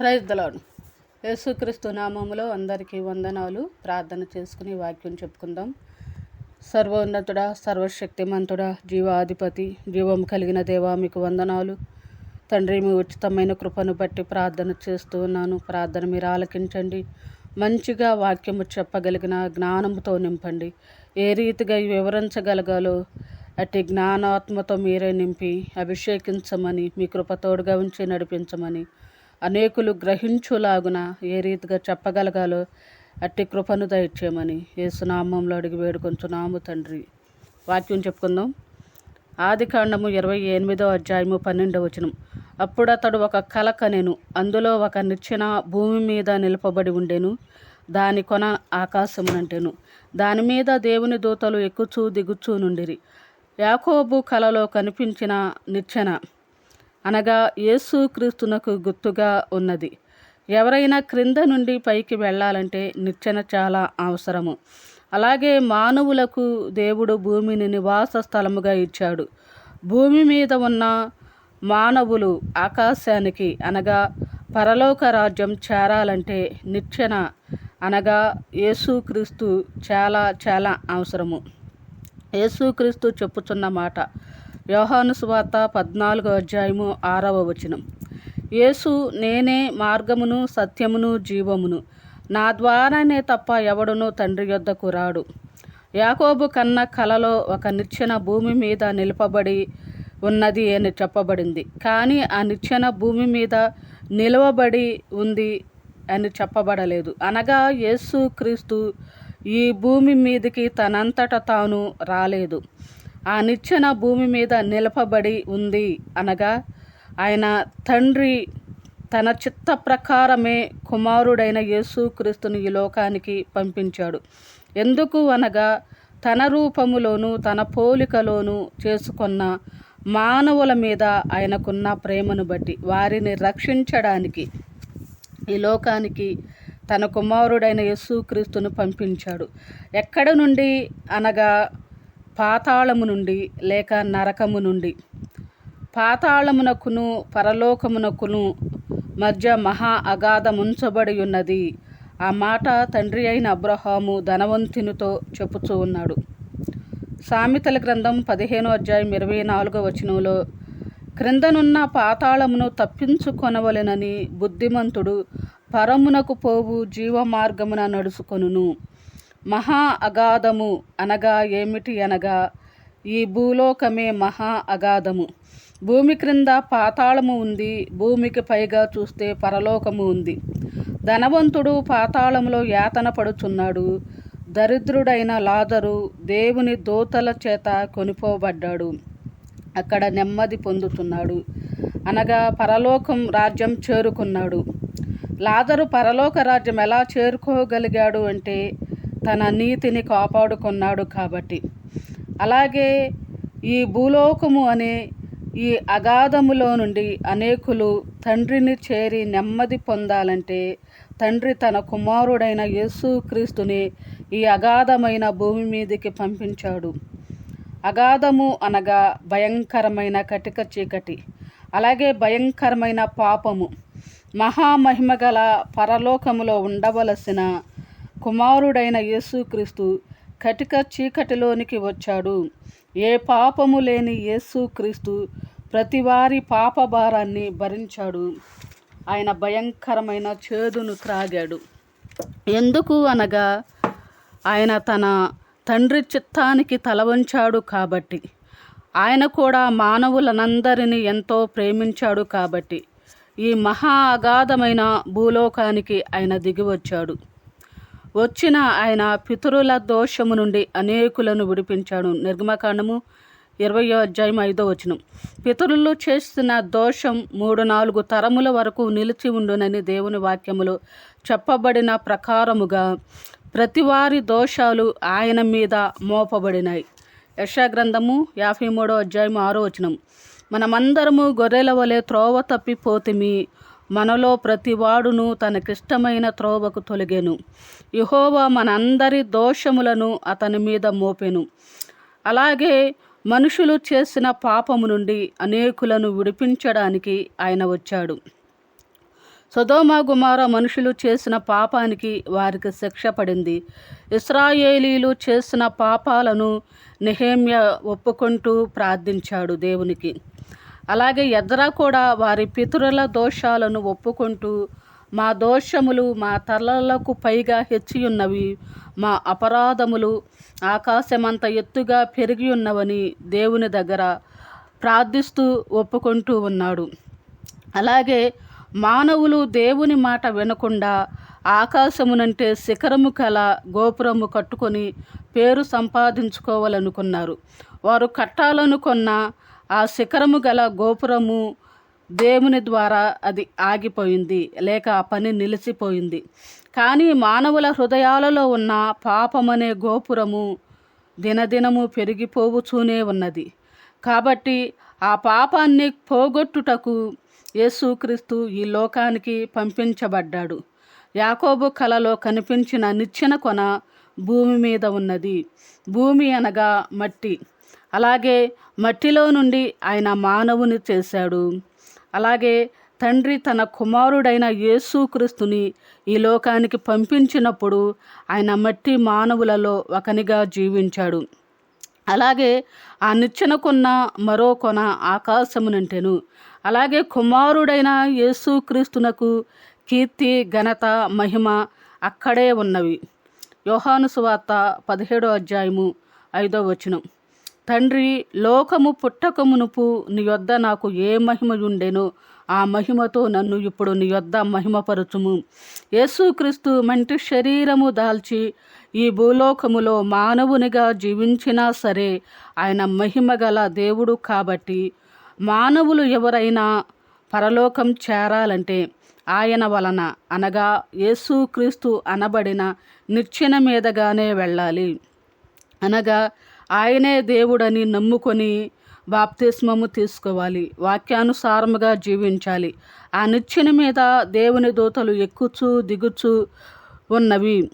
Praise దలాడు యేసుక్రీస్తు నామములో అందరికీ వందనాలు. ప్రార్థన చేసుకుని వాక్యం చెప్పుకుందాం. సర్వోన్నతుడ సర్వశక్తిమంతుడ జీవాధిపతి జీవం కలిగిన దేవా మీకు వందనాలు. తండ్రి మీ ఉచితమైన కృపను బట్టి ప్రార్థన చేస్తూ ఉన్నాను. ప్రార్థన మీరు ఆలకించండి. మంచిగా వాక్యము చెప్పగలిగిన జ్ఞానంతో నింపండి. ఏ రీతిగా వివరించగలగాలో అట్టి జ్ఞానాత్మతో మీరే నింపి అభిషేకించమని మీ కృపతోడుగా ఉంచి నడిపించమని అనేకులు గ్రహించులాగున ఏ రీతిగా చెప్పగలగాలో అట్టి కృపను దయచేయమని యేసునామంలో అడిగి వేడుకొంచున్నాము తండ్రి. వాక్యం చెప్పుకుందాం. ఆది కాండము ఇరవై ఎనిమిదో అధ్యాయము పన్నెండవ వచనం. అప్పుడు అతడు ఒక కల కనెను అందులో ఒక నిచ్చెన భూమి మీద నిలపబడి ఉండెను దాని కొన ఆకాశమునంటెను. దాని మీద దేవుని దూతలు ఎక్కుచూ దిగుచూ నుండిరి. యాకోబు కలలో కనిపించిన నిచ్చెన అనగా యేసు క్రీస్తునకు గుర్తుగా ఉన్నది. ఎవరైనా క్రింద నుండి పైకి వెళ్ళాలంటే నిచ్చెన చాలా అవసరము. అలాగే మానవులకు దేవుడు భూమిని నివాస స్థలముగా ఇచ్చాడు. భూమి మీద ఉన్న మానవులు ఆకాశానికి అనగా పరలోక రాజ్యం చేరాలంటే నిచ్చెన అనగా యేసుక్రీస్తు చాలా చాలా అవసరము. యేసుక్రీస్తు చెప్పుచున్న మాట యోహాను సువార్త పద్నాలుగో అధ్యాయము ఆరవ వచనం. యేసు నేనే మార్గమును సత్యమును జీవమును. నా ద్వారానే తప్ప ఎవడునూ తండ్రి యొద్దకు రాడు. యాకోబు కన్న కలలో ఒక నిచ్చెన భూమి మీద నిలపబడి ఉన్నది అని చెప్పబడింది. కానీ ఆ నిచ్చెన భూమి మీద నిలవబడి ఉంది అని చెప్పబడలేదు. అనగా యేసు క్రీస్తు ఈ భూమి మీదకి తనంతట తాను రాలేదు. ఆ నిచ్చెన భూమి మీద నిలపబడి ఉంది అనగా ఆయన తండ్రి తన చిత్త ప్రకారమే కుమారుడైన యేసుక్రీస్తుని ఈ లోకానికి పంపించాడు. ఎందుకు అనగా తన రూపములోను తన పోలికలోను చేసుకున్న మానవుల మీద ఆయనకున్న ప్రేమను బట్టి వారిని రక్షించడానికి ఈ లోకానికి తన కుమారుడైన యేసుక్రీస్తును పంపించాడు. ఎక్కడ నుండి అనగా పాతాళము నుండి లేక నరకము నుండి. పాతాళమునకును పరలోకమునకును మధ్య మహా అగాధముంచబడి ఉన్నది ఆ మాట తండ్రి అయిన అబ్రహాము ధనవంతునితో చెప్పుచూ ఉన్నాడు. సామెతల గ్రంథం పదిహేనో అధ్యాయం ఇరవై నాలుగో వచనంలో క్రిందనున్న పాతాళమును తప్పించుకొనవలెనని బుద్ధిమంతుడు పరమునకు పోవు జీవమార్గమున నడుచుకొనును. మహా అగాధము అనగా ఏమిటి అనగా? ఈ భూలోకమే మహా అగాధము. భూమి క్రింద పాతాళము ఉంది భూమికి పైగా చూస్తే పరలోకము ఉంది. ధనవంతుడు పాతాళములో యాతన పడుచున్నాడు. దరిద్రుడైన లాదరు దేవుని దోతల చేత కొనిపోబడ్డాడు. అక్కడ నెమ్మది పొందుతున్నాడు. అనగా పరలోకం రాజ్యం చేరుకున్నాడు. లాదరు పరలోక రాజ్యం ఎలా చేరుకోగలిగాడు అంటే తన నీతిని కాపాడుకున్నాడు కాబట్టి. అలాగే ఈ భూలోకము అనే ఈ అగాధములో నుండి అనేకులు తండ్రిని చేరి నెమ్మది పొందాలంటే తండ్రి తన కుమారుడైన యేసుక్రీస్తుని ఈ అగాధమైన భూమి మీదకి పంపించాడు. అగాధము అనగా భయంకరమైన కటిక చీకటి అలాగే భయంకరమైన పాపము. మహామహిమగల పరలోకములో ఉండవలసిన కుమారుడైన యేసుక్రీస్తు కటిక చీకటిలోనికి వచ్చాడు. ఏ పాపము లేని యేసుక్రీస్తు ప్రతివారి పాప భారాన్ని భరించాడు. ఆయన భయంకరమైన చేదును త్రాగాడు. ఎందుకు అనగా ఆయన తన తండ్రి చిత్తానికి తలవంచాడు కాబట్టి. ఆయన కూడా మానవులనందరినీ ఎంతో ప్రేమించాడు కాబట్టి. ఈ మహా అగాధమైన భూలోకానికి ఆయన దిగివచ్చాడు వచ్చిన ఆయన పితరుల దోషము నుండి అనేకులను విడిపించాడు. నిర్గమకాండము ఇరవయో అధ్యాయం ఐదో వచనం. పితరులు చేస్తున్న దోషం మూడు నాలుగు తరముల వరకు నిలిచి ఉండునని దేవుని వాక్యములో చెప్పబడిన ప్రకారముగా ప్రతివారి దోషాలు ఆయన మీద మోపబడినాయి. యశాగ్రంథము యాభై మూడో అధ్యాయం ఆరో వచనం. మనమందరము గొర్రెల వలె త్రోవ తప్పిపోతిమి. మనలో ప్రతివాడును తనకిష్టమైన త్రోవకు తొలగెను. యహోవా మనందరి దోషములను అతని మీద మోపెను. అలాగే మనుషులు చేసిన పాపము నుండి అనేకులను విడిపించడానికి ఆయన వచ్చాడు. సుధోమ గుమార మనుషులు చేసిన పాపానికి వారికి శిక్ష పడింది. ఇస్రాయేలీలు చేసిన పాపాలను నిహేమ్య ఒప్పుకుంటూ ప్రార్థించాడు దేవునికి. అలాగే ఎద్రా కూడా వారి పితరుల దోషాలను ఒప్పుకుంటూ మా దోషములు మా తలలకు పైగా హెచ్చి ఉన్నవి మా అపరాధములు ఆకాశమంత ఎత్తుగా పెరిగి ఉన్నవని దేవుని దగ్గర ప్రార్థిస్తూ ఒప్పుకుంటూ ఉన్నాడు. అలాగే మానవులు దేవుని మాట వినకుండా ఆకాశమునంటే శిఖరము కల గోపురము కట్టుకొని పేరు సంపాదించుకోవాలనుకున్నారు. వారు కట్టాలనుకున్న ఆ శిఖరము గల గోపురము దేవుని ద్వారా అది ఆగిపోయింది లేక ఆ పని నిలిచిపోయింది. కానీ మానవుల హృదయాలలో ఉన్న పాపమనే గోపురము దినదినము పెరిగిపోవుచూనే ఉన్నది. కాబట్టి ఆ పాపాన్ని పోగొట్టుటకు యేసుక్రీస్తు ఈ లోకానికి పంపించబడ్డాడు. యాకోబు కలలో కనిపించిన నిచ్చెన కొన భూమి మీద ఉన్నది. భూమి అనగా మట్టి. అలాగే మట్టిలో నుండి ఆయన మానవుని చేశాడు. అలాగే తండ్రి తన కుమారుడైన యేసుక్రీస్తుని ఈ లోకానికి పంపించినప్పుడు ఆయన మట్టి మానవులలో ఒకనిగా జీవించాడు. అలాగే ఆ నిచ్చెనకున్న మరో కొన ఆకాశమునంటెను. అలాగే కుమారుడైన యేసుక్రీస్తునకు కీర్తి ఘనత మహిమ అక్కడే ఉన్నవి. యోహాను సువార్త పదిహేడో అధ్యాయము ఐదో వచనం. తండ్రి లోకము పుట్టక మునుపు నీ యొద్ద నాకు ఏ మహిమ ఉండెనో ఆ మహిమతో నన్ను ఇప్పుడు నీ యొద్ద మహిమపరచుము. యేసుక్రీస్తు మంటి శరీరము దాల్చి ఈ భూలోకములో మానవునిగా జీవించినా సరే ఆయన మహిమ గల దేవుడు కాబట్టి మానవులు ఎవరైనా పరలోకం చేరాలంటే ఆయన వలన అనగా యేసుక్రీస్తు అనబడిన నిచ్చెన మీదగానే వెళ్ళాలి. అనగా ఆయనే దేవుడని నమ్ముకొని బాప్తిస్మము తీసుకోవాలి. వాక్యానుసారముగా జీవించాలి. ఆ నిచ్చెన మీద దేవుని దూతలు ఎక్కుచూ దిగుచూ ఉన్నవి.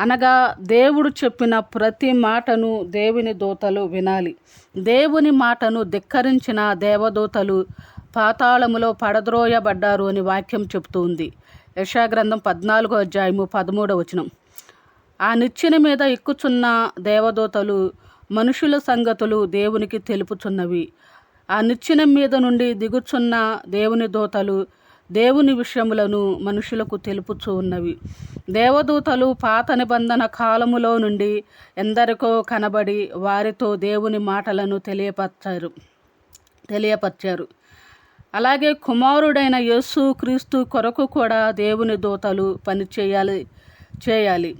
అనగా దేవుడు చెప్పిన ప్రతి మాటను దేవుని దూతలు వినాలి. దేవుని మాటను ధిక్కరించిన దేవదూతలు పాతాళములో పడద్రోయబడ్డారు అని వాక్యం చెబుతుంది. యశాగ్రంథం పద్నాలుగో అధ్యాయము పదమూడవ వచనం. ఆ నిచ్చెన మీద ఎక్కుచున్న దేవదూతలు మనుషుల సంగతులు దేవునికి తెలుపుచున్నవి. ఆ నిచ్చెన మీద నుండి దిగుచున్న దేవుని దూతలు దేవుని విషయములను మనుషులకు తెలుపుచూ ఉన్నవి. దేవదూతలు పాత నిబంధన కాలములో నుండి ఎందరికో కనబడి వారితో దేవుని మాటలను తెలియపరచారు తెలియపరిచారు. అలాగే కుమారుడైన యేసు క్రీస్తు కొరకు కూడా దేవుని దూతలు పని చేయాలి చేయాలి.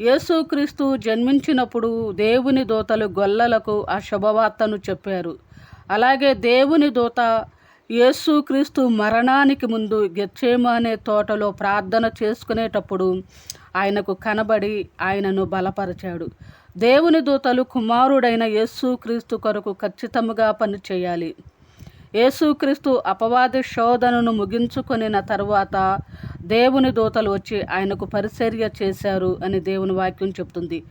యేసుక్రీస్తు జన్మించినప్పుడు దేవుని దూతలు గొల్లలకు ఆ శుభవార్తను చెప్పారు. అలాగే దేవుని దూత యేసుక్రీస్తు మరణానికి ముందు గెచ్చేమానే తోటలో ప్రార్థన చేసుకునేటప్పుడు ఆయనకు కనబడి ఆయనను బలపరిచాడు. దేవుని దూతలు కుమారుడైన యేసుక్రీస్తు కొరకు ఖచ్చితంగా పనిచేయాలి యేసుక్రీస్తు అపవాది శోధనను ముగించుకొనిన తరువాత దేవుని దూతలు వచ్చి ఆయనకు పరిచర్య చేశారు అని దేవుని వాక్యం చెప్తుంది.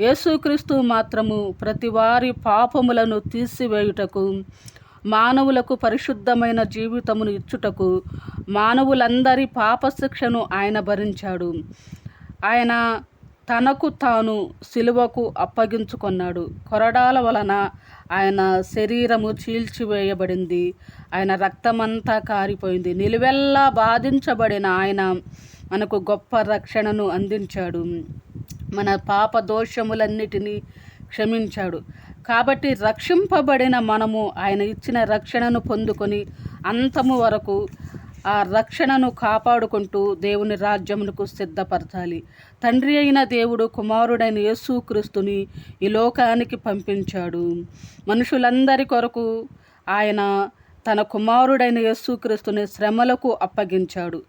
యేసుక్రీస్తు మాత్రము ప్రతి వారి పాపములను తీసివేయుటకు మానవులకు పరిశుద్ధమైన జీవితమును ఇచ్చుటకు మానవులందరి పాపశిక్షను ఆయన భరించాడు. ఆయన తనకు తాను సిలువకు అప్పగించుకున్నాడు. కొరడాల వలన ఆయన శరీరము చీల్చివేయబడింది. ఆయన రక్తమంతా కారిపోయింది. నిలువెల్లా బాధించబడిన ఆయన మనకు గొప్ప రక్షణను అందించాడు. మన పాప దోషములన్నిటినీ క్షమించాడు. కాబట్టి రక్షింపబడిన మనము ఆయన ఇచ్చిన రక్షణను పొందుకొని అంతము వరకు ఆ రక్షణను కాపాడుకుంటూ దేవుని రాజ్యమునకు సిద్ధపరచాలి. తండ్రి అయిన దేవుడు కుమారుడైన యేసుక్రీస్తుని ఈ లోకానికి పంపించాడు. మనుషులందరి కొరకు ఆయన తన కుమారుడైన యేసుక్రీస్తుని శ్రమలకు అప్పగించాడు.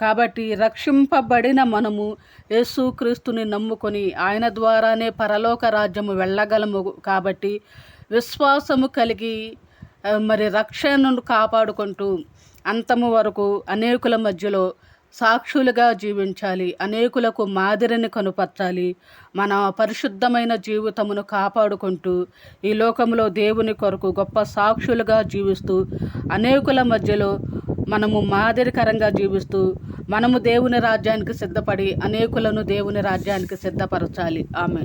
కాబట్టి రక్షింపబడిన మనము యేసుక్రీస్తుని నమ్ముకొని ఆయన ద్వారానే పరలోక రాజ్యము వెళ్ళగలము కాబట్టి విశ్వాసము కలిగి మరి రక్షణను కాపాడుకుంటూ అంతము వరకు అనేకుల మధ్యలో సాక్షులుగా జీవించాలి అనేకులకు మాదిరిని కనుపరచాలి మన పరిశుద్ధమైన జీవితమును కాపాడుకుంటూ ఈ లోకంలో దేవుని కొరకు గొప్ప సాక్షులుగా జీవిస్తూ అనేకుల మధ్యలో మనము మాదిరికరంగా జీవిస్తూ మనము దేవుని రాజ్యానికి సిద్ధపడి అనేకులను దేవుని రాజ్యానికి సిద్ధపరచాలి. ఆమె